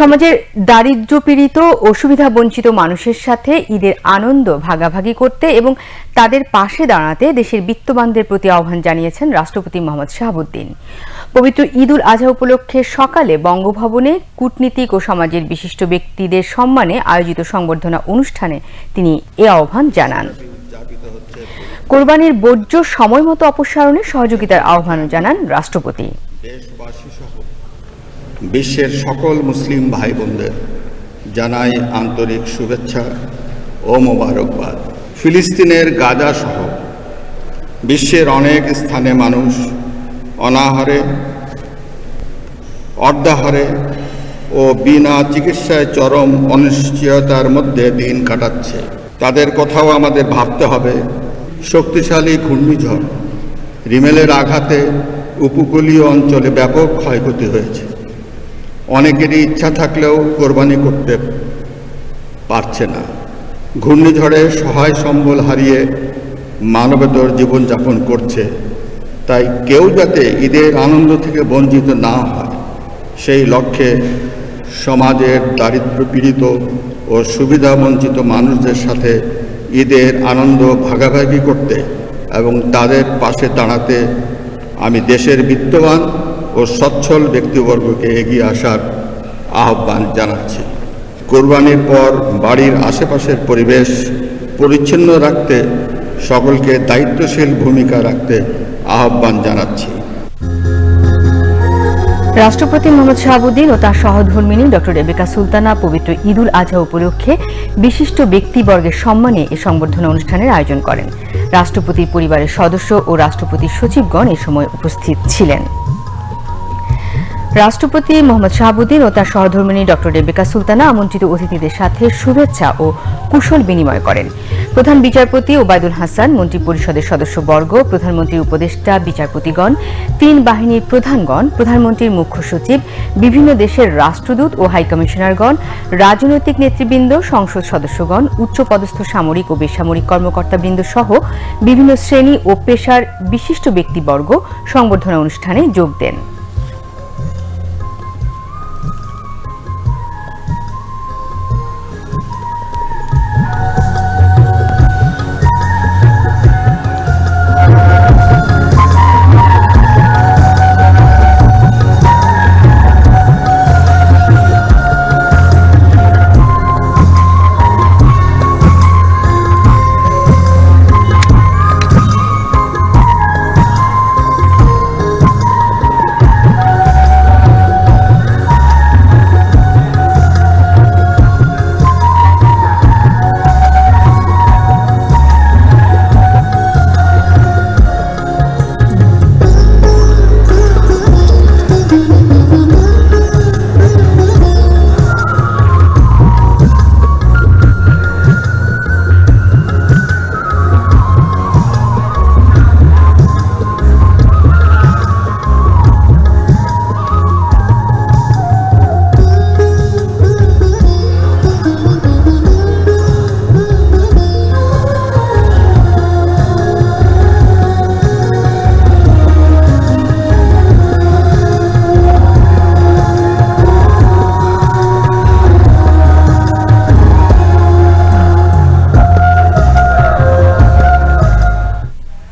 সমাজের দারিদ্র পীড়িত ও সুবিধা বঞ্চিত মানুষের সাথে ঈদের আনন্দ ভাগাভাগি করতে এবং তাদের পাশে দাঁড়াতে দেশের বিত্তবানদের প্রতি আহ্বান জানিয়েছেন রাষ্ট্রপতি মোহাম্মদ শাহাবুদ্দিন। পবিত্র ঈদ উল আজহা উপলক্ষে সকালে বঙ্গভবনে কূটনীতিক ও সমাজের বিশিষ্ট ব্যক্তিদের সম্মানে আয়োজিত সংবর্ধনা অনুষ্ঠানে তিনি এ আহ্বান জানান। কোরবানির বর্জ্য সময়মতো অপসারণে সহযোগিতার আহ্বানও জানান রাষ্ট্রপতি। বিশ্বের সকল মুসলিম ভাই বোনদের জানাই আন্তরিক শুভেচ্ছা ও মোবারকবাদ। ফিলিস্তিনের গাজা সহ বিশ্বের অনেক স্থানে মানুষ অনাহারে, অর্ধাহারে ও বিনা চিকিৎসায় চরম অনিশ্চয়তার মধ্যে দিন কাটাচ্ছে। তাদের কথাও আমাদের ভাবতে হবে। শক্তিশালী ঘূর্ণিঝড়, রিমেলের আঘাতে উপকূলীয় অঞ্চলে ব্যাপক ক্ষয়ক্ষতি হয়েছে। অনেকেরই ইচ্ছা থাকলেও কোরবানি করতে পারছে না। ঘূর্ণিঝড়ে সহায় সম্বল হারিয়ে মানবেতর জীবনযাপন করছে। তাই কেউ যাতে ঈদের আনন্দ থেকে বঞ্চিত না হয়, সেই লক্ষ্যে সমাজের দারিদ্র পীড়িত ও সুবিধা বঞ্চিত মানুষদের সাথে ঈদের আনন্দ ভাগাভাগি করতে এবং তাদের পাশে দাঁড়াতে আমি দেশের বিত্তবান ও সচ্ছল ব্যক্তিবর্গকে এগিয়ে আসার আহ্বান জানাচ্ছি। কোরবানির পর বাড়ির আশেপাশের পরিবেশ পরিচ্ছন্ন রাখতে সকলকে দায়িত্বশীল ভূমিকা রাখতে আহ্বান জানাচ্ছি। রাষ্ট্রপতি মোহাম্মদ শাহাবুদ্দিন ও তার সহধর্মিনী ডক্টর রেবেকা সুলতানা পবিত্র ঈদুল আজহা উপলক্ষে বিশিষ্ট ব্যক্তিবর্গের সম্মানে এ সংবর্ধনা অনুষ্ঠানের আয়োজন করেন। রাষ্ট্রপতির পরিবারের সদস্য ও রাষ্ট্রপতির সচিবগণ এ সময় উপস্থিত ছিলেন। রাষ্ট্রপতি মোহাম্মদ শাহাবুদ্দিন ও তার সহধর্মিনী ডক্টর রেবেকা সুলতানা আমন্ত্রিত অতিথিদের সাথে শুভেচ্ছা ও কুশল বিনিময় করেন। প্রধান বিচারপতি ওবায়দুল হাসান মন্ত্রী পরিষদের সদস্যবর্গ প্রধানমন্ত্রীর উপদেষ্টা, বিচারপতিগণ, তিন বাহিনীর প্রধানগণ, প্রধানমন্ত্রীর মুখ্য সচিব, বিভিন্ন দেশের রাষ্ট্রদূত ও হাইকমিশনারগণ, রাজনৈতিক নেতৃবৃন্দ, সংসদ সদস্যগণ, উচ্চপদস্থ সামরিক ও বেসামরিক কর্মকর্তাবৃন্দ সহ বিভিন্ন শ্রেণি ও পেশার বিশিষ্ট ব্যক্তিবর্গ সংবর্ধনা অনুষ্ঠানে যোগ দেন।